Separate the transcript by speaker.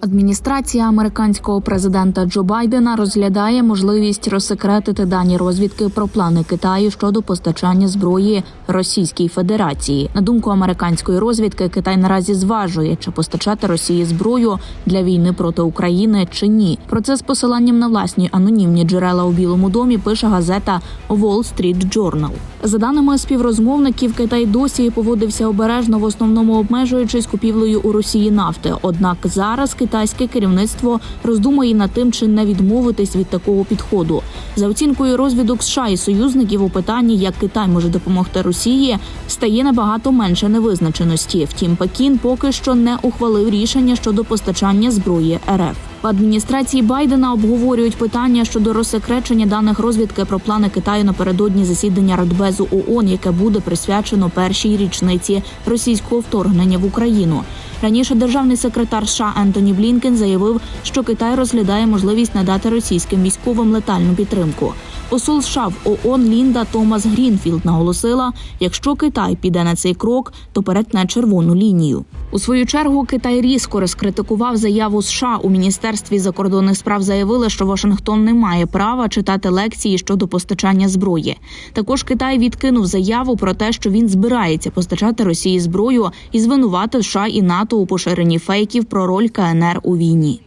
Speaker 1: Адміністрація американського президента Джо Байдена розглядає можливість розсекретити дані розвідки про плани Китаю щодо постачання зброї Російській Федерації. На думку американської розвідки, Китай наразі зважує, чи постачати Росії зброю для війни проти України чи ні. Про це з посиланням на власні анонімні джерела у Білому домі пише газета Wall Street Journal. За даними співрозмовників, Китай досі поводився обережно, в основному обмежуючись купівлею у Росії нафти. Однак зараз китайське керівництво роздумує над тим, чи не відмовитись від такого підходу. За оцінкою розвідок США і союзників у питанні, як Китай може допомогти Росії, стає набагато менше невизначеності. Втім, Пекін поки що не ухвалив рішення щодо постачання зброї РФ. В адміністрації Байдена обговорюють питання щодо розсекречення даних розвідки про плани Китаю напередодні засідання Радбезу ООН, яке буде присвячено першій річниці російського вторгнення в Україну. Раніше державний секретар США Ентоні Блінкен заявив, що Китай розглядає можливість надати російським військовим летальну підтримку. Посол США в ООН Лінда Томас Грінфілд наголосила: якщо Китай піде на цей крок, то перетне червону лінію. У свою чергу Китай різко розкритикував заяву США у міністерстві закордонних справ. Заявили, що Вашингтон не має права читати лекції щодо постачання зброї. Також Китай відкинув заяву про те, що він збирається постачати Росії зброю і звинуватив США і НАТО у поширенні фейків про роль КНР у війні.